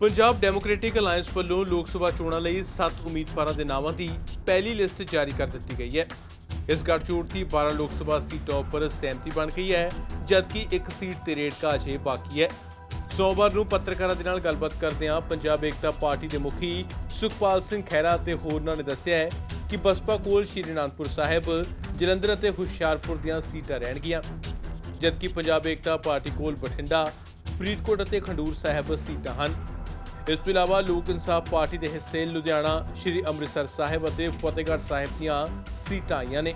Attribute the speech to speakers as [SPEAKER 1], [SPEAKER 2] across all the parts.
[SPEAKER 1] Punjab democratic alliance ਵੱਲੋਂ ਲੋਕ ਸਭਾ ਚੋਣਾਂ ਲਈ 7 ਉਮੀਦਵਾਰਾਂ ਦੇ ਨਾਵਾਂ ਦੀ ਪਹਿਲੀ ਲਿਸਟ ਜਾਰੀ ਕਰ ਦਿੱਤੀ ਗਈ ਹੈ। ਇਸ ਗੱਠਜੋੜ ਦੀ 12 ਲੋਕ ਸਭਾ ਸੀਟਾਂ ਉੱਪਰ ਸਹਿਮਤੀ ਬਣ ਗਈ ਹੈ, ਜਦਕਿ ਇੱਕ ਸੀਟ ਤੇ ਰੇੜਕਾ ਅਜੇ ਬਾਕੀ ਹੈ। ਸੋਮਵਾਰ ਨੂੰ ਪੱਤਰਕਾਰਾਂ ਦੇ ਨਾਲ ਗੱਲਬਾਤ ਕਰਦਿਆਂ ਪੰਜਾਬ ਏਕਤਾ ਪਾਰਟੀ ਦੇ ਮੁਖੀ ਸੁਖਪਾਲ ਸਿੰਘ ਖਹਿਰਾ ਅਤੇ ਹੋਰਨਾਂ ਨੇ ਦੱਸਿਆ ਹੈ ਕਿ ਬਸਪਾ ਕੋਲ ਸ਼੍ਰੀ ਅਨੰਦਪੁਰ ਸਾਹਿਬ, ਜਲੰਧਰ ਅਤੇ ਹੁਸ਼ਿਆਰਪੁਰ ਦੀਆਂ ਸੀਟਾਂ ਰਹਿਣਗੀਆਂ, ਜਦਕਿ ਪੰਜਾਬ ਏਕਤਾ ਪਾਰਟੀ ਕੋਲ ਬਠਿੰਡਾ, ਫਰੀਦਕੋਟ ਅਤੇ ਖੰਡੂਰ ਸਾਹਿਬ ਸੀਟਾਂ ਹਨ। ਇਸ ਤੋਂ ਇਲਾਵਾ ਲੋਕ ਇਨਸਾਫ ਪਾਰਟੀ ਦੇ ਹਿੱਸੇ ਲੁਧਿਆਣਾ, ਸ਼੍ਰੀ ਅੰਮ੍ਰਿਤਸਰ ਸਾਹਿਬ ਅਤੇ ਫਤਿਹਗੜ੍ਹ ਸਾਹਿਬ ਦੀਆਂ ਸੀਟਾਂ ਆਈਆਂ ਨੇ।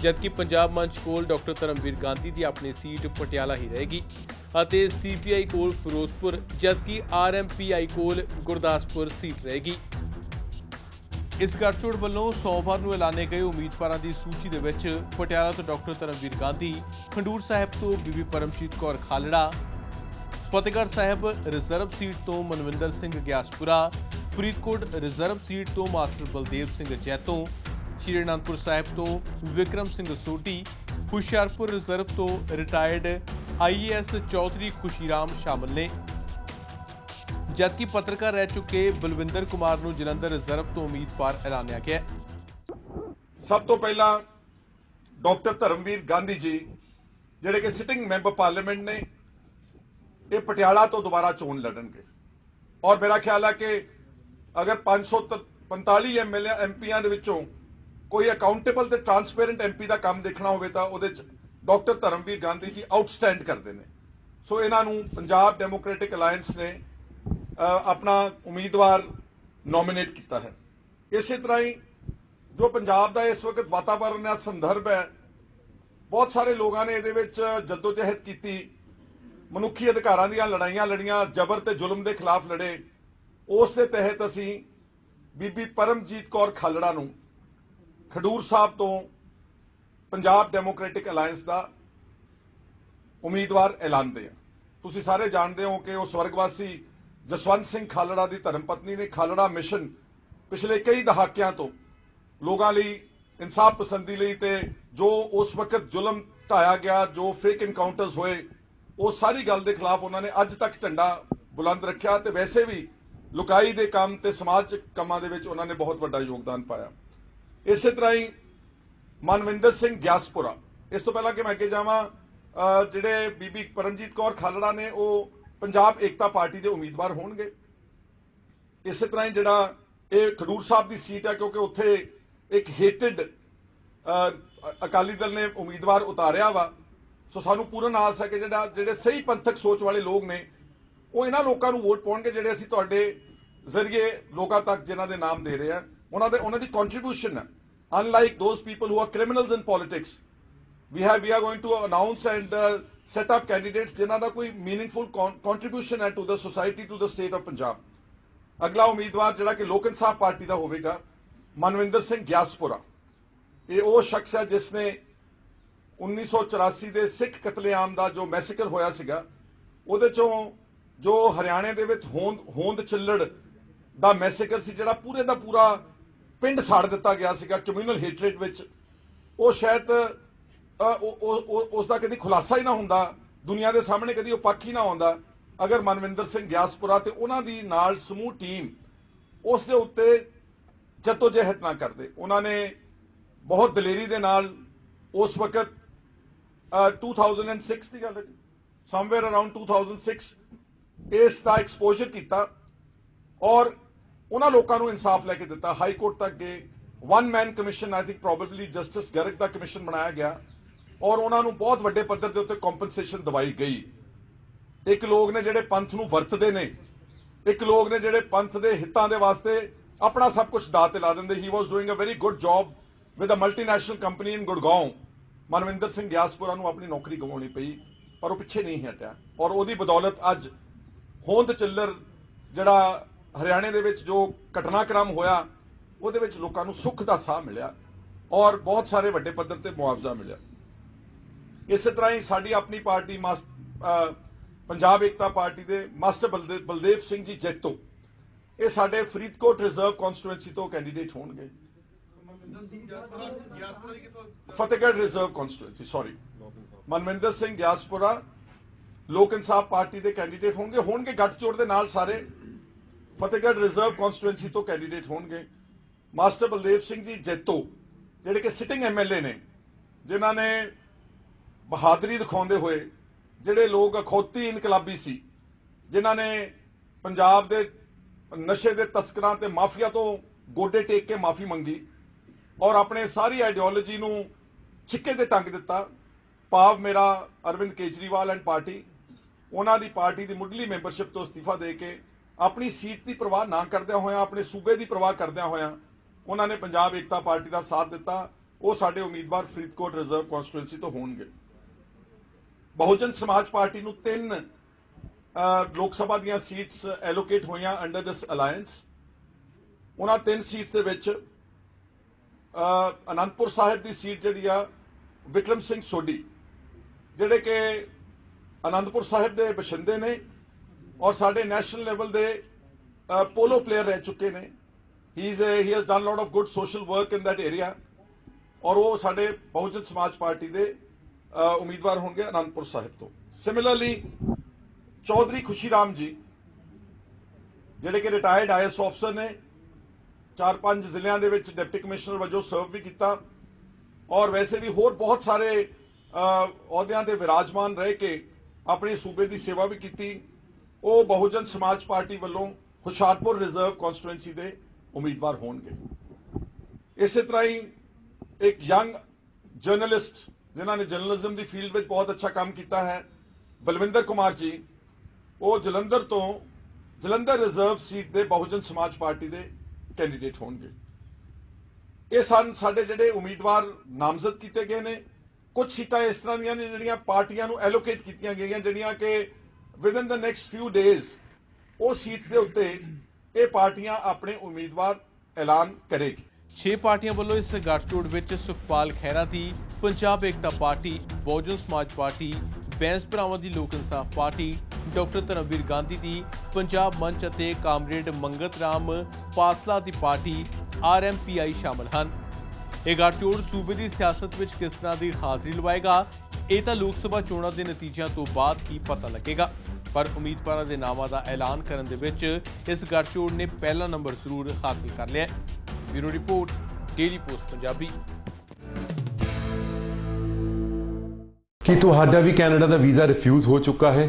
[SPEAKER 1] ਜਦਕਿ ਪੰਜਾਬ ਮੰਚ ਕੋਲ ਡਾਕਟਰ ਧਰਮਵੀਰ ਗਾਂਧੀ ਦੀ ਆਪਣੀ ਸੀਟ ਪਟਿਆਲਾ ਹੀ ਰਹੇਗੀ ਅਤੇ ਸੀਪੀਆਈ ਕੋਲ ਫਿਰੋਜ਼ਪੁਰ, ਜਦਕਿ ਆਰਐਮਪੀਆਈ ਕੋਲ ਗੁਰਦਾਸਪੁਰ ਸੀਟ ਰਹੇਗੀ। ਇਸ ਗੱਠਜੋੜ ਵੱਲੋਂ ਸੋਮਵਾਰ ਨੂੰ ਐਲਾਨੇ ਗਏ ਉਮੀਦਵਾਰਾਂ ਦੀ ਸੂਚੀ ਦੇ ਵਿੱਚ ਪਟਿਆਲਾ ਤੋਂ ਡਾਕਟਰ ਧਰਮਵੀਰ ਗਾਂਧੀ, ਖੰਡੂਰ ਸਾਹਿਬ ਤੋਂ ਬੀਬੀ ਪਰਮਜੀਤ ਕੌਰ ਖਾਲੜਾ ਫਤਿਹਗੜ੍ਹ ਸਾਹਿਬ ਰਿਜ਼ਰਵ ਸੀਟ ਤੋਂ ਮਨਵਿੰਦਰ ਸਿੰਘ ਗਿਆਸਪੁਰਾ, ਫਰੀਦਕੋਟ ਰਿਜ਼ਰਵ ਸੀਟ ਤੋਂ ਮਾਸਟਰ ਬਲਦੇਵ ਸਿੰਘ ਜੈਤੋਂ, ਸ਼੍ਰੀ ਅਨੰਦਪੁਰ ਸਾਹਿਬ ਤੋਂ ਵਿਕਰਮ ਸਿੰਘ ਸੋਢੀ, ਹੁਸ਼ਿਆਰਪੁਰ ਰਿਜ਼ਰਵ ਤੋਂ ਰਿਟਾਇਰਡ ਆਈਏਐਸ ਚੌਧਰੀ ਖੁਸ਼ੀਰਾਮ ਸ਼ਾਮਲ ਨੇ। ਜਦਕਿ ਪੱਤਰਕਾਰ ਰਹਿ ਚੁੱਕੇ ਬਲਵਿੰਦਰ ਕੁਮਾਰ ਨੂੰ ਜਲੰਧਰ ਰਿਜ਼ਰਵ ਤੋਂ ਉਮੀਦਵਾਰ ਐਲਾਨਿਆ ਗਿਆ।
[SPEAKER 2] ਸਭ ਤੋਂ ਪਹਿਲਾਂ ਡਾਕਟਰ ਧਰਮਵੀਰ ਗਾਂਧੀ ਜੀ, ਜਿਹੜੇ ਕਿ ਸਿਟਿੰਗ ਮੈਂਬਰ ਪਾਰਲੀਮੈਂਟ ਨੇ ਇਹ ਪਟਿਆਲਾ ਤੋਂ ਦੁਬਾਰਾ ਚੋਣ ਲੜਨਗੇ। ਔਰ ਮੇਰਾ ਖਿਆਲ ਹੈ ਕਿ ਅਗਰ 545 ਐਮਐਲਏ ਐਮਪੀਆਂ ਦੇ ਵਿੱਚੋਂ ਕੋਈ ਅਕਾਊਂਟੇਬਲ ਤੇ ਟਰਾਂਸਪੇਰੈਂਟ ਐਮਪੀ ਦਾ ਕੰਮ ਦੇਖਣਾ ਹੋਵੇ ਤਾਂ ਉਹਦੇ ਚ ਡਾਕਟਰ ਧਰਮਵੀਰ ਗਾਂਧੀ ਜੀ ਆਊਟਸਟੈਂਡ ਕਰਦੇ ਨੇ। ਸੋ ਇਹਨਾਂ ਨੂੰ ਪੰਜਾਬ ਡੈਮੋਕ੍ਰੈਟਿਕ ਅਲਾਈਅੰਸ ਨੇ ਆਪਣਾ ਉਮੀਦਵਾਰ ਨੋਮੀਨੇਟ ਕੀਤਾ ਹੈ। ਇਸੇ ਤਰ੍ਹਾਂ ਹੀ ਜੋ ਪੰਜਾਬ ਦਾ ਇਸ ਵਕਤ ਵਾਤਾਵਰਣ ਦਾ ਸੰਦਰਭ ਹੈ, ਬਹੁਤ ਸਾਰੇ ਲੋਕਾਂ ਨੇ ਇਹਦੇ ਵਿੱਚ ਜਦੋਜਹਿਦ ਕੀਤੀ। ਮਨੁੱਖੀ ਅਧਿਕਾਰਾਂ ਦੀਆਂ ਲੜਾਈਆਂ ਲੜੀਆਂ, ਜ਼ਬਰ ਤੇ ਜ਼ੁਲਮ ਦੇ ਖਿਲਾਫ ਲੜੇ। ਉਸ ਦੇ ਤਹਿਤ ਅਸੀਂ ਬੀਬੀ ਪਰਮਜੀਤ ਕੌਰ ਖਾਲੜਾ ਨੂੰ ਖਡੂਰ ਸਾਹਿਬ ਤੋਂ ਪੰਜਾਬ ਡੈਮੋਕ੍ਰੈਟਿਕ ਅਲਾਈਅੰਸ ਦਾ ਉਮੀਦਵਾਰ ਐਲਾਨਦੇ ਆ ਤੁਸੀਂ ਸਾਰੇ ਜਾਣਦੇ ਹੋ ਕਿ ਉਹ ਸਵਰਗਵਾਸੀ ਜਸਵੰਤ ਸਿੰਘ ਖਾਲੜਾ ਦੀ ਧਰਮ ਪਤਨੀ ਨੇ ਖਾਲੜਾ ਮਿਸ਼ਨ ਪਿਛਲੇ ਕਈ ਦਹਾਕਿਆਂ ਤੋਂ ਲੋਕਾਂ ਲਈ ਇਨਸਾਫ ਪਸੰਦੀ ਲਈ ਤੇ ਜੋ ਉਸ ਵਕਤ ਜ਼ੁਲਮ ਢਾਇਆ ਗਿਆ, ਜੋ ਫੇਕ ਇਨਕਾਊਂਟਰਸ ਹੋਏ ਉਹ ਸਾਰੀ ਗੱਲ ਦੇ ਖਿਲਾਫ ਉਹਨਾਂ ਨੇ ਅੱਜ ਤੱਕ ਝੰਡਾ ਬੁਲੰਦ ਰੱਖਿਆ ਤੇ ਵੈਸੇ ਵੀ ਲੁਕਾਈ ਦੇ ਕੰਮ ਤੇ ਸਮਾਜਿਕ ਕੰਮਾਂ ਦੇ ਵਿੱਚ ਉਹਨਾਂ ਨੇ ਬਹੁਤ ਵੱਡਾ ਯੋਗਦਾਨ ਪਾਇਆ। ਇਸੇ ਤਰ੍ਹਾਂ ਹੀ ਮਨਵਿੰਦਰ ਸਿੰਘ ਗਿਆਸਪੁਰਾ। ਇਸ ਤੋਂ ਪਹਿਲਾਂ ਕਿ ਮੈਂ ਅੱਗੇ ਜਾਵਾਂ ਜਿਹੜੇ ਬੀਬੀ ਪਰਮਜੀਤ ਕੌਰ ਖਾਲੜਾ ਨੇ, ਉਹ ਪੰਜਾਬ ਏਕਤਾ ਪਾਰਟੀ ਦੇ ਉਮੀਦਵਾਰ ਹੋਣਗੇ। ਇਸੇ ਤਰ੍ਹਾਂ ਹੀ ਜਿਹੜਾ ਇਹ ਖਡੂਰ ਸਾਹਿਬ ਦੀ ਸੀਟ ਹੈ, ਕਿਉਂਕਿ ਉੱਥੇ ਇੱਕ ਹੇਟਡ ਅਕਾਲੀ ਦਲ ਨੇ ਉਮੀਦਵਾਰ ਉਤਾਰਿਆ ਵਾ। ਸੋ ਸਾਨੂੰ ਪੂਰਨ ਆਸ ਹੈ ਕਿ ਜਿਹੜਾ ਜਿਹੜੇ ਸਹੀ ਪੰਥਕ ਸੋਚ ਵਾਲੇ ਲੋਕ ਨੇ ਉਹ ਇਹਨਾਂ ਲੋਕਾਂ ਨੂੰ ਵੋਟ ਪਾਉਣਗੇ ਜਿਹੜੇ ਅਸੀਂ ਤੁਹਾਡੇ ਜ਼ਰੀਏ ਲੋਕਾਂ ਤੱਕ ਜਿਨ੍ਹਾਂ ਦੇ ਨਾਮ ਦੇ ਰਹੇ ਆ ਉਹਨਾਂ ਦੇ ਉਹਨਾਂ ਦੀ ਕੰਟਰੀਬਿਊਸ਼ਨ ਹੈ। Unlike those people who are criminals in politics we have we are going to announce and uh, set up candidates ਜਿਨ੍ਹਾਂ ਦਾ ਕੋਈ ਮੀਨਿੰਗਫੁਲ con- ਹੈ to the society to the state of Punjab ਅਗਲਾ ਉਮੀਦਵਾਰ ਜਿਹੜਾ ਕਿ ਲੋਕ ਇਨਸਾਫ ਪਾਰਟੀ ਦਾ ਹੋਵੇਗਾ ਮਨਵਿੰਦਰ ਸਿੰਘ ਗਿਆਸਪੁਰਾ। ਇਹ ਉਹ ਸ਼ਖਸ ਹੈ ਜਿਸ ਨੇ 1984 ਦੇ ਸਿੱਖ ਕਤਲੇਆਮ ਦਾ ਜੋ ਮੈਸੇਕਰ ਹੋਇਆ ਸੀਗਾ ਉਹਦੇ ਚੋਂ ਜੋ ਹਰਿਆਣੇ ਦੇ ਵਿੱਚ ਹੋਂਦ ਹੋਂਦ ਚਿੱਲੜ ਦਾ ਮੈਸੇਕਰ ਸੀ ਜਿਹੜਾ ਪੂਰੇ ਦਾ ਪੂਰਾ ਪਿੰਡ ਸਾੜ ਦਿੱਤਾ ਗਿਆ ਸੀਗਾ ਕਮਿਊਨਲ ਹੇਟਰੇਟ ਵਿੱਚ ਉਹ ਸ਼ਾਇਦ ਅ, ਉਸ ਦਾ ਕਦੀ ਖੁਲਾਸਾ ਹੀ ਨਾ ਹੁੰਦਾ ਦੁਨੀਆ ਦੇ ਸਾਹਮਣੇ ਕਦੀ ਉਹ ਪੱਖ ਹੀ ਨਾ ਆਉਂਦਾ। ਅਗਰ ਮਨਵਿੰਦਰ ਸਿੰਘ ਗਿਆਸਪੁਰਾ ਤੇ ਉਹਨਾਂ ਦੀ ਨਾਲ ਸਮੂਹ ਟੀਮ ਉਸ ਦੇ ਉੱਤੇ ਜਦੋਜਹਿਦ ਨਾ ਕਰਦੇ ਉਹਨਾਂ ਨੇ ਬਹੁਤ ਦਲੇਰੀ ਦੇ ਨਾਲ ਉਸ ਵਕਤ 2006 ਦੀ ਗੱਲ ਹੈ ਸਮਵੇਅਰ ਅਰਾਊਂਡ 2006 ਇਸ ਦਾ ਐਕਸਪੋਜ਼ਰ ਕੀਤਾ ਔਰ ਉਹਨਾਂ ਲੋਕਾਂ ਨੂੰ ਇਨਸਾਫ ਲੈ ਕੇ ਦਿੱਤਾ। ਹਾਈ ਕੋਰਟ ਤੱਕ ਗਏ। One man commission I think probably justice Garg the commission ਬਣਾਇਆ ਗਿਆ ਔਰ ਉਹਨਾਂ ਨੂੰ ਬਹੁਤ ਵੱਡੇ ਪੱਧਰ ਦੇ ਉੱਤੇ ਕੰਪਨਸੇਸ਼ਨ ਦਵਾਈ ਗਈ। ਇੱਕ ਲੋਕ ਨੇ ਜਿਹੜੇ ਪੰਥ ਨੂੰ ਵਰਤਦੇ ਨੇ, ਇੱਕ ਲੋਕ ਨੇ ਜਿਹੜੇ ਪੰਥ ਦੇ ਹਿੱਤਾਂ ਦੇ ਵਾਸਤੇ ਆਪਣਾ ਸਭ ਕੁਝ ਦਾਅ ਤੇ ਲਾ ਦਿੰਦੇ। He was doing a very good job with a multinational company in Gurgaon Manvinder Singh Giaspura ਨੂੰ ਆਪਣੀ ਨੌਕਰੀ ਗਵਾਉਣੀ ਪਈ, ਪਰ ਉਹ ਪਿੱਛੇ ਨਹੀਂ ਹਟਿਆ। ਔਰ ਉਹਦੀ ਬਦੌਲਤ ਅੱਜ ਹੋਂਦ ਚੱਲਰ ਜਿਹੜਾ ਹਰਿਆਣੇ ਦੇ ਵਿੱਚ ਜੋ ਘਟਨਾਕ੍ਰਮ ਹੋਇਆ, ਉਹਦੇ ਵਿੱਚ ਲੋਕਾਂ ਨੂੰ ਸੁੱਖ ਦਾ ਸਾਹ ਮਿਲਿਆ ਔਰ ਬਹੁਤ ਸਾਰੇ ਵੱਡੇ ਪੱਧਰ ਤੇ ਮੁਆਵਜ਼ਾ ਮਿਲਿਆ। ਇਸੇ ਤਰ੍ਹਾਂ ਹੀ ਸਾਡੀ ਆਪਣੀ ਪਾਰਟੀ ਮਾਸ- ਪੰਜਾਬ ਏਕਤਾ ਪਾਰਟੀ ਦੇ ਮਾਸਟਰ ਬਲਦੇ- ਬਲਦੇਵ ਸਿੰਘ ਜੀ ਜੈਤੋ, ਇਹ ਸਾਡੇ ਫਰੀਦਕੋਟ ਰਿਜ਼ਰਵ ਕਨਸਟੀਟੂਐਂਸੀ ਤੋਂ ਕੈਂਡੀਡੇਟ ਹੋਣਗੇ। Fatehgarh reserve constituency sorry Manvinder Singh Giaspura Lok Insaf party ਦੇ ਕੈਂਡੀਡੇਟ ਹੋਣਗੇ ਹੋਣਗੇ ਗੱਠਜੋੜ ਦੇ ਨਾਲ ਸਾਰੇ। ਫਤਿਹਗੜ੍ਹ ਰਿਜ਼ਰਵ ਕਨਸਟੀਟੂਐਂਸੀ ਤੋਂ ਕੈਂਡੀਡੇਟ ਹੋਣਗੇ। ਮਾਸਟਰ ਬਲਦੇਵ ਸਿੰਘ ਜੀ, ਜੈਤੋ, ਜਿਹੜੇ ਕਿ ਸਿਟਿੰਗ ਐਮਐਲਏ ਨੇ, ਜਿਨ੍ਹਾਂ ਨੇ ਬਹਾਦਰੀ ਦਿਖਾਉਂਦੇ ਹੋਏ, ਜਿਹੜੇ ਲੋਕ ਅਖੌਤੀ ਇਨਕਲਾਬੀ ਸੀ, ਜਿਨ੍ਹਾਂ ਨੇ ਪੰਜਾਬ ਦੇ ਨਸ਼ੇ ਦੇ ਤਸਕਰਾਂ ਤੇ ਮਾਫੀਆ ਤੋਂ ਗੋਡੇ ਟੇਕ ਕੇ ਮਾਫੀ ਮੰਗੀ ਔਰ ਆਪਣੇ ਸਾਰੀ ਆਈਡੀਓਲੋਜੀ ਨੂੰ ਛਿੱਕੇ ਤੇ ਟੰਗ ਦਿੱਤਾ। ਭਾਵ ਮੇਰਾ ਅਰਵਿੰਦ ਕੇਜਰੀਵਾਲ ਐਂਡ ਪਾਰਟੀ, ਉਹਨਾਂ ਦੀ ਪਾਰਟੀ ਦੀ ਮੁੱਢਲੀ ਮੈਂਬਰਸ਼ਿਪ ਤੋਂ ਅਸਤੀਫਾ ਦੇ ਕੇ ਆਪਣੀ ਸੀਟ ਦੀ ਪਰਵਾਹ ਨਾ ਕਰਦਿਆਂ ਹੋਇਆਂ, ਆਪਣੇ ਸੂਬੇ ਦੀ ਪਰਵਾਹ ਕਰਦਿਆਂ ਹੋਇਆਂ ਉਹਨਾਂ ਨੇ ਪੰਜਾਬ ਏਕਤਾ ਪਾਰਟੀ ਦਾ ਸਾਥ ਦਿੱਤਾ। ਉਹ ਸਾਡੇ ਉਮੀਦਵਾਰ ਫਰੀਦਕੋਟ ਰਿਜ਼ਰਵ ਕਨਸਟੀਟੂਐਂਸੀ ਤੋਂ ਹੋਣਗੇ। ਬਹੁਜਨ ਸਮਾਜ ਪਾਰਟੀ ਨੂੰ ਤਿੰਨ ਲੋਕ ਸਭਾ ਦੀਆਂ ਸੀਟਸ ਐਲੋਕੇਟ ਹੋਈਆਂ ਅੰਡਰ ਦਿਸ ਅਲਾਈਅੰਸ ਉਹਨਾਂ ਤਿੰਨ ਸੀਟਸ ਦੇ ਵਿੱਚ ਅਨੰਦਪੁਰ ਸਾਹਿਬ ਦੀ ਸੀਟ ਜਿਹੜੀ ਆ, ਵਿਕਰਮ ਸਿੰਘ ਸੋਢੀ, ਜਿਹੜੇ ਕਿ ਅਨੰਦਪੁਰ ਸਾਹਿਬ ਦੇ ਬਸ਼ਿੰਦੇ ਨੇ ਔਰ ਸਾਡੇ ਨੈਸ਼ਨਲ ਲੈਵਲ ਦੇ ਪੋਲੋ ਪਲੇਅਰ ਰਹਿ ਚੁੱਕੇ ਨੇ। He is he has done lot of good social work in that area ਔਰ ਉਹ ਸਾਡੇ ਬਹੁਜਨ ਸਮਾਜ ਪਾਰਟੀ ਦੇ ਉਮੀਦਵਾਰ ਹੋਣਗੇ ਅਨੰਦਪੁਰ ਸਾਹਿਬ ਤੋਂ। ਸਿਮਿਲਰਲੀ ਚੌਧਰੀ ਖੁਸ਼ੀਰਾਮ ਜੀ, ਜਿਹੜੇ ਕਿ ਰਿਟਾਇਰਡ ਆਈਐਸ ਅਫਸਰ ਨੇ ਚਾਰ ਪੰਜ ਜ਼ਿਲ੍ਹਿਆਂ ਦੇ ਵਿੱਚ ਡਿਪਟੀ ਕਮਿਸ਼ਨਰ ਵਜੋਂ ਸਰਵ ਵੀ ਕੀਤਾ। ਔਰ ਵੈਸੇ ਵੀ ਹੋਰ ਬਹੁਤ ਸਾਰੇ ਅਹੁਦਿਆਂ ਤੇ ਵਿਰਾਜਮਾਨ ਰਹਿ ਕੇ ਆਪਣੇ ਸੂਬੇ ਦੀ ਸੇਵਾ ਵੀ ਕੀਤੀ। ਉਹ ਬਹੁਜਨ ਸਮਾਜ ਪਾਰਟੀ ਵੱਲੋਂ ਹੁਸ਼ਿਆਰਪੁਰ ਰਿਜ਼ਰਵ ਕਨਸਟੀਟੂਐਂਸੀ ਦੇ ਉਮੀਦਵਾਰ ਹੋਣਗੇ। ਇਸੇ ਤਰ੍ਹਾਂ ਹੀ ਇੱਕ ਯੰਗ ਜਰਨਲਿਸਟ, ਜਿਨ੍ਹਾਂ ਨੇ ਜਰਨਲਿਜ਼ਮ ਦੀ ਫੀਲਡ ਵਿੱਚ ਬਹੁਤ ਅੱਛਾ ਕੰਮ ਕੀਤਾ ਹੈ, ਬਲਵਿੰਦਰ ਕੁਮਾਰ ਜੀ, ਉਹ ਜਲੰਧਰ ਤੋਂ ਜਲੰਧਰ ਰਿਜ਼ਰਵ ਸੀਟ ਦੇ ਬਹੁਜਨ ਸਮਾਜ ਪਾਰਟੀ ਦੇ ਕੈਂਡੀਡੇਟ ਹੋਣਗੇ ਇਹ ਸਨ ਸਾਡੇ ਜਿਹੜੇ ਉਮੀਦਵਾਰ ਨਾਮਜ਼ਦ ਕੀਤੇ ਗਏ ਨੇ। ਕੁਝ ਸੀਟਾਂ ਇਸ ਤਰ੍ਹਾਂ ਦੀਆਂ ਨੇ ਜਿਹੜੀਆਂ ਪਾਰਟੀਆਂ ਨੂੰ ਐਲੋਕੇਟ ਕੀਤੀਆਂ ਗਈਆਂ, ਜਿਹੜੀਆਂ ਕਿ within the next few days ਉਹ ਸੀਟ ਦੇ ਉੱਤੇ ਇਹ ਪਾਰਟੀਆਂ ਆਪਣੇ ਉਮੀਦਵਾਰ ਐਲਾਨ ਕਰੇਗੀ।
[SPEAKER 1] 6 ਪਾਰਟੀਆਂ ਵੱਲੋਂ ਇਸ ਗੱਠਜੋੜ ਵਿੱਚ ਸੁਖਪਾਲ ਖਹਿਰਾ ਦੀ, ਪੰਜਾਬ ਏਕਤਾ ਪਾਰਟੀ, ਬਹੁਜਨ ਸਮਾਜ ਪਾਰਟੀ, ਬੈਂਸ ਭਰਾਵਾਂ ਦੀ ਲੋਕ ਇਨਸਾਫ ਪਾਰਟੀ ਡਾਕਟਰ ਧਰਮਵੀਰ ਗਾਂਧੀ ਦੀ ਪੰਜਾਬ ਮੰਚ ਅਤੇ ਕਾਮਰੇਡ ਮੰਗਤ ਰਾਮ ਪਾਸਲਾ ਦੀ ਪਾਰਟੀ ਆਰਐਮਪੀਆਈ ਸ਼ਾਮਲ ਹਨ। ਇਹ ਗੱਠਜੋੜ ਸੂਬੇ ਦੀ ਸਿਆਸਤ ਵਿੱਚ ਕਿਸ ਤਰ੍ਹਾਂ ਦੀ ਹਾਜ਼ਰੀ ਲਵਾਏਗਾ, ਇਹ ਤਾਂ ਲੋਕ ਸਭਾ ਚੋਣਾਂ ਦੇ ਨਤੀਜਿਆਂ ਤੋਂ ਬਾਅਦ ਹੀ ਪਤਾ ਲੱਗੇਗਾ। ਪਰ ਉਮੀਦਵਾਰਾਂ ਦੇ ਨਾਵਾਂ ਦਾ ਐਲਾਨ ਕਰਨ ਦੇ ਵਿੱਚ ਇਸ ਗੱਠਜੋੜ ਨੇ ਪਹਿਲਾ ਨੰਬਰ ਜ਼ਰੂਰ ਹਾਸਲ ਕਰ ਲਿਆ bureau report, daily post Punjabi.
[SPEAKER 3] ਕੀ ਤੁਹਾਡਾ ਵੀ ਕੈਨੇਡਾ ਦਾ ਵੀਜ਼ਾ ਰਿਫਿਊਜ਼ ਹੋ ਚੁੱਕਾ ਹੈ?